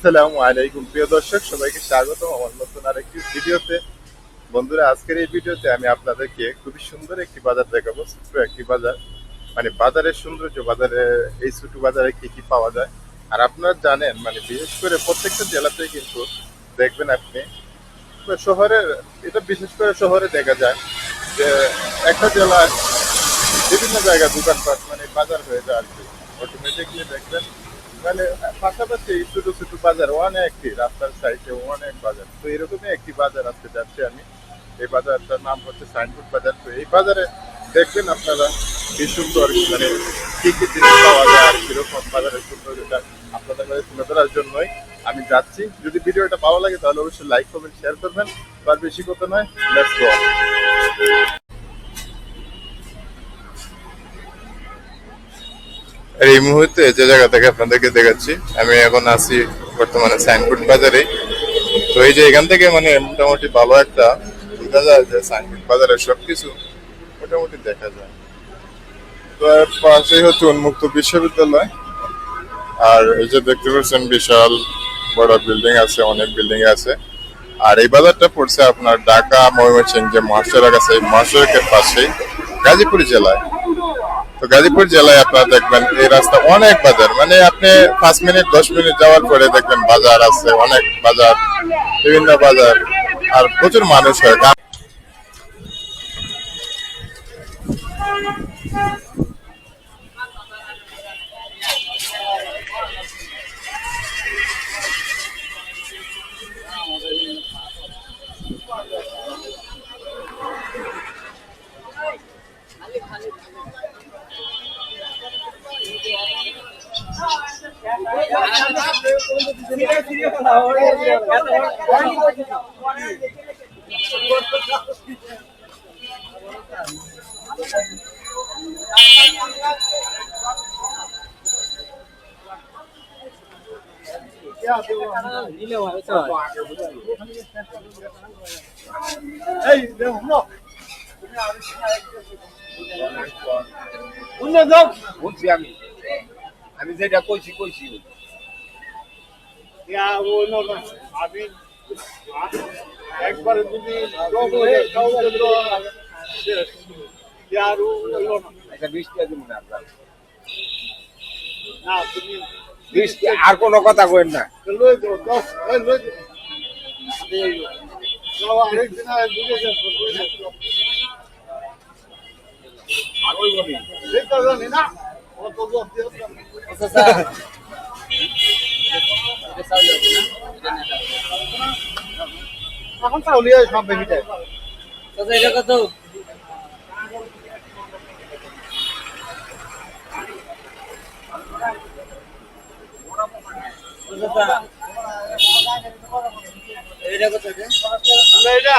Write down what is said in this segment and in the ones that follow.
আসসালামু আলাইকুম। প্রিয় দর্শক, সবাইকে স্বাগত আমার নতুন আরেকটি ভিডিওতে। বন্ধুরা, আজকের এই ভিডিওতে আমি আপনাদেরকে খুবই সুন্দর একটি বাজার দেখাবো, ছোট্ট একটি বাজার। মানে বাজারের সৌন্দর্য বাজারে এই ছোট বাজারে কি কি পাওয়া যায়। আর আপনারা জানেন মানে বিশেষ করে প্রত্যেকটা জেলাতে কিন্তু দেখবেন আপনি শহরের, এটা বিশেষ করে শহরে দেখা যায় যে একটা জেলায় বিভিন্ন জায়গায় দোকানপাট মানে বাজার হয়ে যায় আর কি। অটোমেটিকলি দেখবেন মানে পাশাপাশি ছোট ছোট বাজার, অনেকটি রাস্তার সাইডে অনেক বাজার। তো এরকমই একটি বাজার আজকে যাচ্ছি আমি। এই বাজারটার নাম হচ্ছে সাইনবোর্ড বাজার। তো এই বাজারে দেখবেন আপনারা কি সুন্দর মানে কি কি জিনিস পাওয়া যায় আর কীরকম বাজারের সৌন্দর্যটা আপনাদের কাছে তুলে ধরার জন্যই আমি যাচ্ছি। যদি ভিডিওটা ভালো লাগে তাহলে অবশ্যই লাইক কমেন্ট শেয়ার করবেন। আর বেশি কথা নয় লেটস গো আর এই মুহূর্তে যে জায়গা থেকে আপনাদেরকে দেখাচ্ছি, আমি এখন আছি বর্তমানে সাইনবোর্ড বাজারে তো এই যে এখান থেকে মানে মোটামুটি ভালো একটা বোঝা যায় যে সাইনবোর্ড বাজারের সবকিছু মোটামুটি দেখা যায়। তো পাশেই হচ্ছে উন্মুক্ত বিশ্ববিদ্যালয়। আর এই যে দেখতে পাচ্ছেন, বিশাল বড় বিল্ডিং আছে, অনেক বিল্ডিং আছে। আর এই বাজারটা পড়ছে আপনার ঢাকা ময়মনসিংহ যে মহাসড়ক আছে, এই মহাসড়কের পাশেই গাজীপুর জেলায়। তো গাজীপুর জেলায় আপনারা দেখবেন এই রাস্তা অনেক বাজার। মানে আপনি পাঁচ মিনিট, দশ মিনিট যাওয়ার পরে দেখবেন বাজার আছে, অনেক বাজার, বিভিন্ন বাজার, আর প্রচুর মানুষ হয়। আমি আমি যেটা কইছি কইছি। আমি একবারে যদি আরও কোনো কথা কইেন না। আরেকদিন এখন চাউলি সব বেবিটা এটা কত? এটা এইটা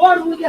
ওর বুঝে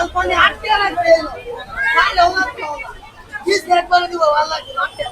মালপানি আটকে রাখবে খাইলে ওনা কি করে দিব আল্লাহ আটকে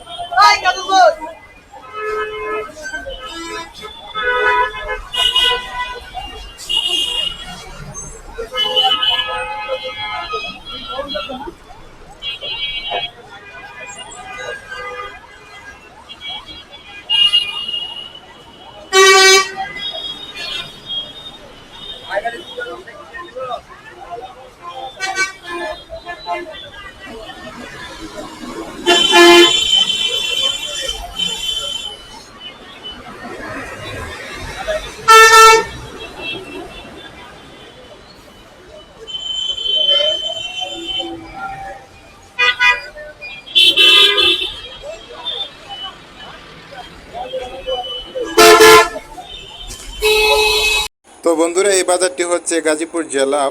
বন্ধুরা, এই বাজারটি হচ্ছে গাজীপুর জেলা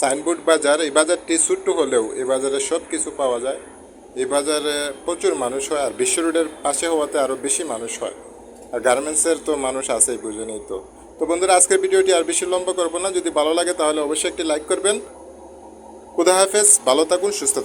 সাইনবোর্ড বাজার। এই বাজারটি ছোট্ট হলেও এই বাজারে সব কিছু পাওয়া যায়। এই বাজারে প্রচুর মানুষ হয় আর বিশ্ব রোডের পাশে হওয়াতে আরও বেশি মানুষ হয়। আর গার্মেন্টসের তো মানুষ আছেই বুঝেনি তো। তো বন্ধুরা, আজকের ভিডিওটি আর বেশি লম্বা করব না। যদি ভালো লাগে তাহলে অবশ্যই একটি লাইক করবেন। খুদা হাফেজ, ভালো থাকুন, সুস্থ